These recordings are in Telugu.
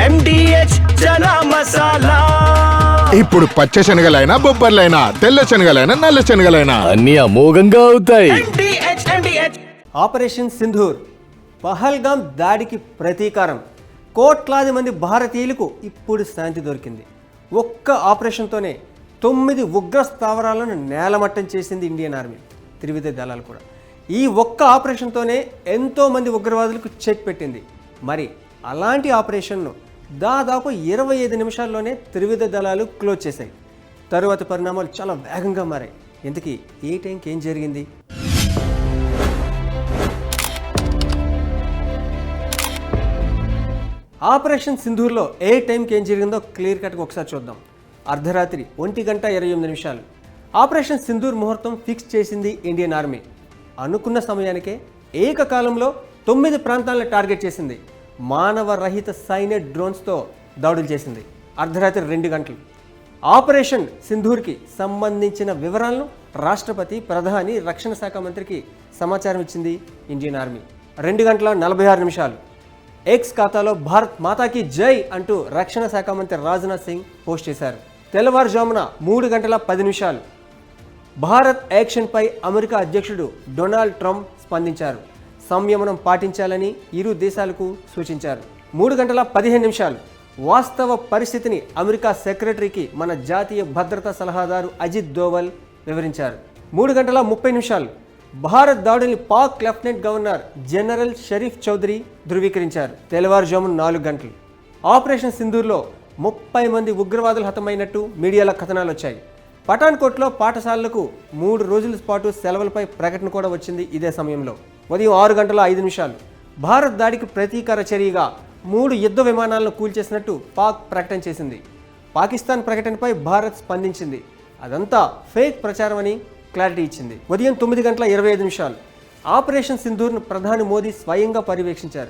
ఎండిహెచ్ చనా మసాలా ఇప్పుడు పచ్చ శనగలైనా బొబ్బర్లైనా తెల్ల శనగలైనా నల్ల శనగలైనా. అన్ని అమోఘంగా అవుతాయి. ఆపరేషన్ సింధూర్ పహల్గాం దాడికి ప్రతీకారం. కోట్లాది మంది భారతీయులకు ఇప్పుడు శాంతి దొరికింది. ఒక్క ఆపరేషన్తోనే తొమ్మిది ఉగ్ర స్థావరాలను నేలమట్టం చేసింది ఇండియన్ ఆర్మీ త్రివిధ దళాలు కూడా. ఈ ఒక్క ఆపరేషన్తోనే ఎంతోమంది ఉగ్రవాదులకు చెక్ పెట్టింది. మరి అలాంటి ఆపరేషన్ను దాదాపు ఇరవై ఐదు నిమిషాల్లోనే త్రివిధ దళాలు క్లోజ్ చేశాయి. తరువాత పరిణామాలు చాలా వేగంగా మారాయి. ఇంతకీ ఏ టైంకి ఏం జరిగింది? ఆపరేషన్ సింధూర్లో ఏ టైంకి ఏం జరిగిందో క్లియర్ కట్గా ఒకసారి చూద్దాం. అర్ధరాత్రి ఒంటి గంట ఇరవై ఎనిమిది నిమిషాలు. ఆపరేషన్ సింధూర్ ముహూర్తం ఫిక్స్ చేసింది ఇండియన్ ఆర్మీ. అనుకున్న సమయానికే ఏకకాలంలో తొమ్మిది ప్రాంతాలను టార్గెట్ చేసింది. మానవ రహిత సైనెట్ డ్రోన్స్తో దాడులు చేసింది. అర్ధరాత్రి రెండు గంటలు. ఆపరేషన్ సింధూర్కి సంబంధించిన వివరాలను రాష్ట్రపతి ప్రధాని రక్షణ శాఖ మంత్రికి సమాచారం ఇచ్చింది ఇండియన్ ఆర్మీ. రెండు గంటల నలభై ఆరు నిమిషాలు. ఎక్స్ ఖాతాలో భారత్ మాతాకి జై అంటూ రక్షణ శాఖ మంత్రి రాజ్నాథ్ సింగ్ పోస్ట్ చేశారు. తెల్లవారుజామున మూడు గంటల పది నిమిషాలు. భారత్ యాక్షన్పై అమెరికా అధ్యక్షుడు డొనాల్డ్ ట్రంప్ స్పందించారు. సంయమనం పాటించాలని ఇరు దేశాలకు సూచించారు. మూడు గంటల పదిహేను నిమిషాలు. వాస్తవ పరిస్థితిని అమెరికా సెక్రటరీకి మన జాతీయ భద్రతా సలహాదారు అజిత్ దోవల్ వివరించారు. మూడు గంటల ముప్పై నిమిషాలు. భారత్ దాడిని Pak lieutenant governor general Sharif Chaudhry ధృవీకరించారు. తెల్లవారుజామున నాలుగు గంటలు. ఆపరేషన్ సింధూర్లో ముప్పై మంది ఉగ్రవాదులు హతమైనట్టు మీడియాలో కథనాలు వచ్చాయి. పఠాన్కోట్లో పాఠశాలలకు మూడు రోజుల పాటు సెలవులపై ప్రకటన కూడా వచ్చింది ఇదే సమయంలో. ఉదయం ఆరు గంటల ఐదు నిమిషాలు. భారత్ దాడికి ప్రతీకార చర్యగా మూడు యుద్ధ విమానాలను కూల్చేసినట్టు పాక్ ప్రకటన చేసింది. పాకిస్తాన్ ప్రకటనపై భారత్ స్పందించింది. అదంతా ఫేక్ ప్రచారం అని క్లారిటీ ఇచ్చింది. ఉదయం తొమ్మిది గంటల ఇరవై ఐదు నిమిషాలు. ఆపరేషన్ సింధూర్ను ప్రధాని మోదీ స్వయంగా పర్యవేక్షించారు.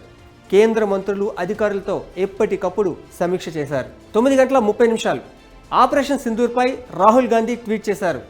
కేంద్ర మంత్రులు అధికారులతో ఎప్పటికప్పుడు సమీక్ష చేశారు. తొమ్మిది గంటల ముప్పై నిమిషాలు. ఆపరేషన్ సింధూర్పై రాహుల్ గాంధీ ట్వీట్ చేశారు.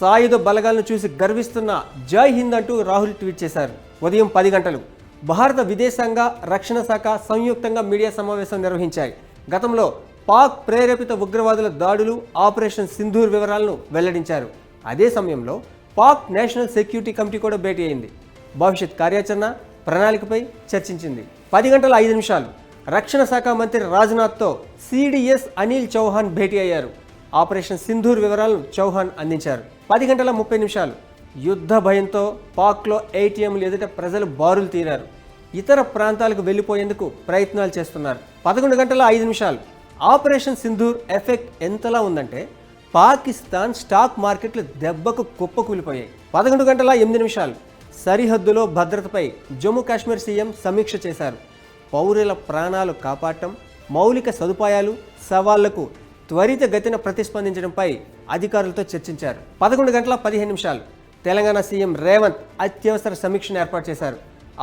సాయుధ బలగాలను చూసి గర్విస్తున్న జై హింద్ అంటూ రాహుల్ ట్వీట్ చేశారు. ఉదయం పది గంటలు భారత విదేశాంగ రక్షణ శాఖ సంయుక్తంగా మీడియా సమావేశం నిర్వహించాయి. గతంలో పాక్ ప్రేరేపిత ఉగ్రవాదుల దాడులు ఆపరేషన్ సింధూర్ వివరాలను వెల్లడించారు. అదే సమయంలో పాక్ నేషనల్ సెక్యూరిటీ కమిటీ కూడా భేటీ అయింది. భవిష్యత్ కార్యాచరణ ప్రణాళికపై చర్చించింది. పది గంటల ఐదు నిమిషాలు రక్షణ శాఖ మంత్రి రాజ్నాథ్తో సిడిఎస్ అనిల్ చౌహాన్ భేటీ అయ్యారు. ఆపరేషన్ సింధూర్ వివరాలను చౌహాన్ అందించారు. పది గంటల ముప్పై నిమిషాలు యుద్ధ భయంతో పాక్లో ఏటీఎంలు ఎదుట ప్రజలు బారులు తీరారు. ఇతర ప్రాంతాలకు వెళ్ళిపోయేందుకు ప్రయత్నాలు చేస్తున్నారు. పదకొండు గంటల ఐదు నిమిషాలు. ఆపరేషన్ సింధూర్ ఎఫెక్ట్ ఎంతలా ఉందంటే పాకిస్తాన్ స్టాక్ మార్కెట్లు దెబ్బకు కుప్పకూలిపోయాయి పదకొండు గంటల ఎనిమిది నిమిషాలు. సరిహద్దులో భద్రతపై జమ్మూ కాశ్మీర్ సీఎం సమీక్ష చేశారు. పౌరుల ప్రాణాలు కాపాడటం మౌలిక సదుపాయాలు సవాళ్ళకు త్వరితగతిన ప్రతిస్పందించడంపై అధికారులతో చర్చించారు. పదకొండు గంటల పదిహేను నిమిషాలు. తెలంగాణ సీఎం రేవంత్ అత్యవసర సమీక్షను ఏర్పాటు చేశారు.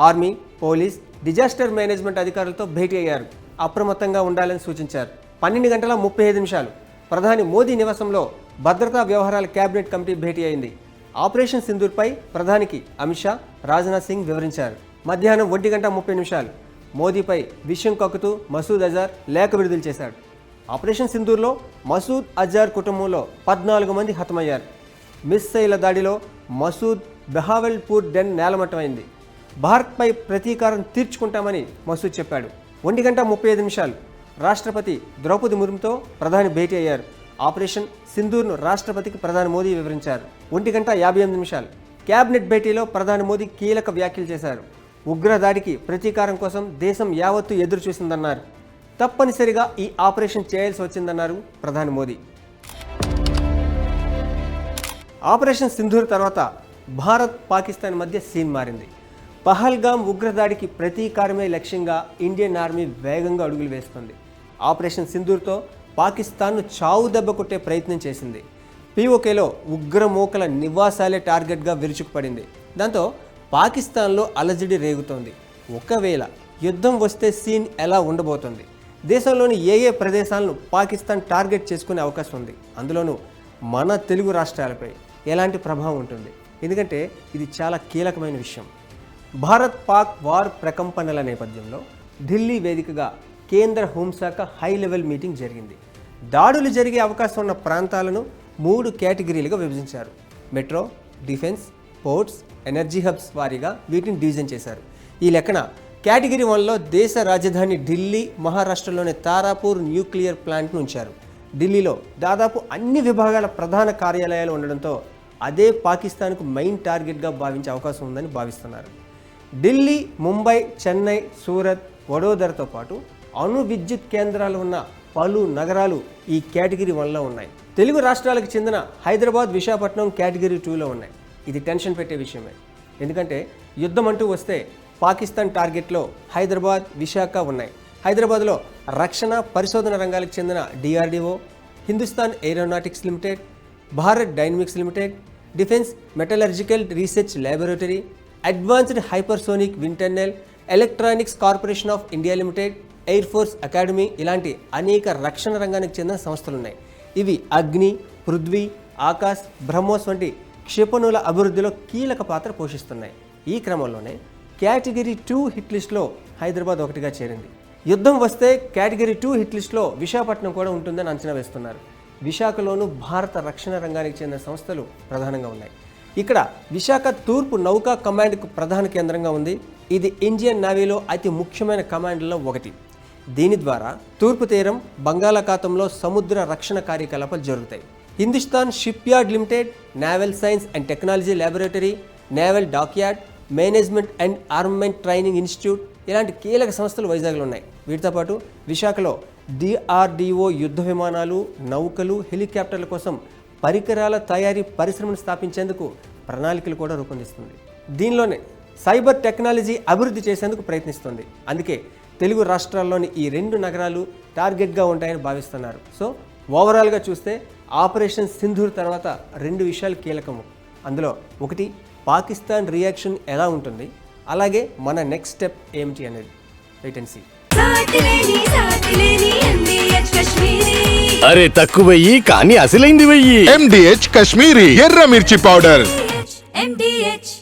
ఆర్మీ పోలీస్ డిజాస్టర్ మేనేజ్మెంట్ అధికారులతో భేటీ అయ్యారు. అప్రమత్తంగా ఉండాలని సూచించారు. పన్నెండు గంటల ముప్పై ఐదు నిమిషాలు ప్రధాని మోదీ నివాసంలో భద్రతా వ్యవహారాల కేబినెట్ కమిటీ భేటీ అయింది. ఆపరేషన్ సింధూర్పై ప్రధానికి అమిత్ షా రాజ్నాథ్ సింగ్ వివరించారు. మధ్యాహ్నం ఒంటి గంట ముప్పై నిమిషాలు మోదీపై విషయం కక్కుతూ మసూద్ అజార్ లేఖ విడుదల చేశాడు. ఆపరేషన్ సింధూర్లో మసూద్ అజార్ కుటుంబంలో పద్నాలుగు మంది హతమయ్యారు. మిస్సైల దాడిలో మసూద్ బెహావెల్పూర్ డెన్ నేలమట్టమైంది. భారత్పై ప్రతీకారం తీర్చుకుంటామని మసూద్ చెప్పాడు. ఒంటి గంట ముప్పై ఐదు నిమిషాలు. రాష్ట్రపతి ద్రౌపది ముర్ముతో ప్రధాని భేటీ అయ్యారు. ఆపరేషన్ సింధూర్ను రాష్ట్రపతికి ప్రధాని మోదీ వివరించారు. ఒంటి గంట యాభై ఎనిమిది నిమిషాలు. కేబినెట్ భేటీలో ప్రధాని మోదీ కీలక వ్యాఖ్యలు చేశారు. ఉగ్రదాడికి ప్రతీకారం కోసం దేశం యావత్తు ఎదురు చూసిందన్నారు తప్పనిసరిగా ఈ ఆపరేషన్ చేయాల్సి వచ్చిందన్నారు ప్రధాని మోదీ. ఆపరేషన్ సింధూర్ తర్వాత భారత్ పాకిస్తాన్ మధ్య సీన్ మారింది. పహల్గాం ఉగ్రదాడికి ప్రతీకారమే లక్ష్యంగా ఇండియన్ ఆర్మీ వేగంగా అడుగులు వేస్తుంది. ఆపరేషన్ సింధూర్తో పాకిస్తాన్ను చావు దెబ్బ కొట్టే ప్రయత్నం చేసింది. పీఓకేలో ఉగ్రమూకల నివాసాలే టార్గెట్గా విరుచుకుపడింది. దాంతో పాకిస్తాన్లో అలజడి రేగుతోంది. ఒకవేళ యుద్ధం వస్తే సీన్ ఎలా ఉండబోతోంది? దేశంలోని ఏ ఏ ప్రదేశాలను పాకిస్తాన్ టార్గెట్ చేసుకునే అవకాశం ఉంది? అందులోనూ మన తెలుగు రాష్ట్రాలపై. ఎలాంటి ప్రభావం ఉంటుంది? ఎందుకంటే ఇది చాలా కీలకమైన విషయం. భారత్ పాక్ వార్ ప్రకంపనల నేపథ్యంలో ఢిల్లీ వేదికగా కేంద్ర హోంశాఖ హై లెవెల్ మీటింగ్ జరిగింది. దాడులు జరిగే అవకాశం ఉన్న ప్రాంతాలను మూడు కేటగిరీలుగా విభజించారు. Metro defence ports energy hubs వారీగా వీటిని డివిజన్ చేశారు. ఈ లెక్కన కేటగిరీ వన్లో దేశ రాజధాని ఢిల్లీ మహారాష్ట్రలోని తారాపూర్ న్యూక్లియర్ ప్లాంట్ను ఉంచారు. ఢిల్లీలో దాదాపు అన్ని విభాగాల ప్రధాన కార్యాలయాలు ఉండడంతో అదే పాకిస్తాన్కు మెయిన్ టార్గెట్గా భావించే అవకాశం ఉందని భావిస్తున్నారు. ఢిల్లీ ముంబై చెన్నై సూరత్ వడోదరతో పాటు అణు విద్యుత్ కేంద్రాలు ఉన్న పలు నగరాలు ఈ కేటగిరీ వన్లో ఉన్నాయి. తెలుగు రాష్ట్రాలకు చెందిన హైదరాబాద్ విశాఖపట్నం కేటగిరీ టూలో ఉన్నాయి. ఇది టెన్షన్ పెట్టే విషయమే. ఎందుకంటే యుద్ధం అంటూ వస్తే పాకిస్తాన్ టార్గెట్లో హైదరాబాద్ విశాఖ ఉన్నాయి. హైదరాబాద్లో రక్షణ పరిశోధన రంగాలకు చెందిన DRDO Hindustan aeronautics limited Bharat dynamics limited defence metallurgical research laboratory advanced hypersonic wind electronics corporation of India limited air force academy ఇలాంటి అనేక రక్షణ రంగానికి చెందిన సంస్థలు ఉన్నాయి. ఇవి అగ్ని పృథ్వీ ఆకాశ్ బ్రహ్మోస్ వంటి క్షిపణుల అభివృద్ధిలో కీలక పాత్ర పోషిస్తున్నాయి. ఈ క్రమంలోనే కేటగిరీ టూ హిట్ లిస్ట్లో హైదరాబాద్ ఒకటిగా చేరింది. యుద్ధం వస్తే కేటగిరీ టూ హిట్ లిస్ట్లో విశాఖపట్నం కూడా ఉంటుందని అంచనా వేస్తున్నారు. విశాఖలోను భారత రక్షణ రంగానికి చెందిన సంస్థలు ప్రధానంగా ఉన్నాయి. ఇక్కడ విశాఖ తూర్పు నౌకా కమాండ్కు ప్రధాన కేంద్రంగా ఉంది. ఇది ఇండియన్ నావీలో అతి ముఖ్యమైన కమాండ్లలో ఒకటి. దీని ద్వారా తూర్పు తీరం బంగాళాఖాతంలో సముద్ర రక్షణ కార్యకలాపాలు జరుగుతాయి. Hindustan shipyard limited naval science and technology laboratory naval dockyard management and armament training institute ఇలాంటి కీలక సంస్థలు వైజాగ్లో ఉన్నాయి. వీటితో పాటు విశాఖలో డిఆర్డిఓ యుద్ధ విమానాలు నౌకలు హెలికాప్టర్ల కోసం పరికరాల తయారీ పరిశ్రమను స్థాపించేందుకు ప్రణాళికలు కూడా రూపొందిస్తుంది. దీనిలోనే సైబర్ టెక్నాలజీ అభివృద్ధి చేసేందుకు ప్రయత్నిస్తుంది. అందుకే తెలుగు రాష్ట్రాల్లోని ఈ రెండు నగరాలు టార్గెట్గా ఉంటాయని భావిస్తున్నారు. సో ఓవరాల్గా చూస్తే ఆపరేషన్ సింధూర్ తర్వాత రెండు విషయాలు కీలకము. అందులో ఒకటి పాకిస్తాన్ రియాక్షన్ ఎలా ఉంటుంది? అలాగే మన నెక్స్ట్ స్టెప్ ఏమిటి అనేది. Wait and see. అరే తక్కువయ్యి కానీ అసలైంది వెయ్యి. ఎండిహెచ్ కశ్మీరీ ఎర్ర మిర్చి పౌడర్. MDH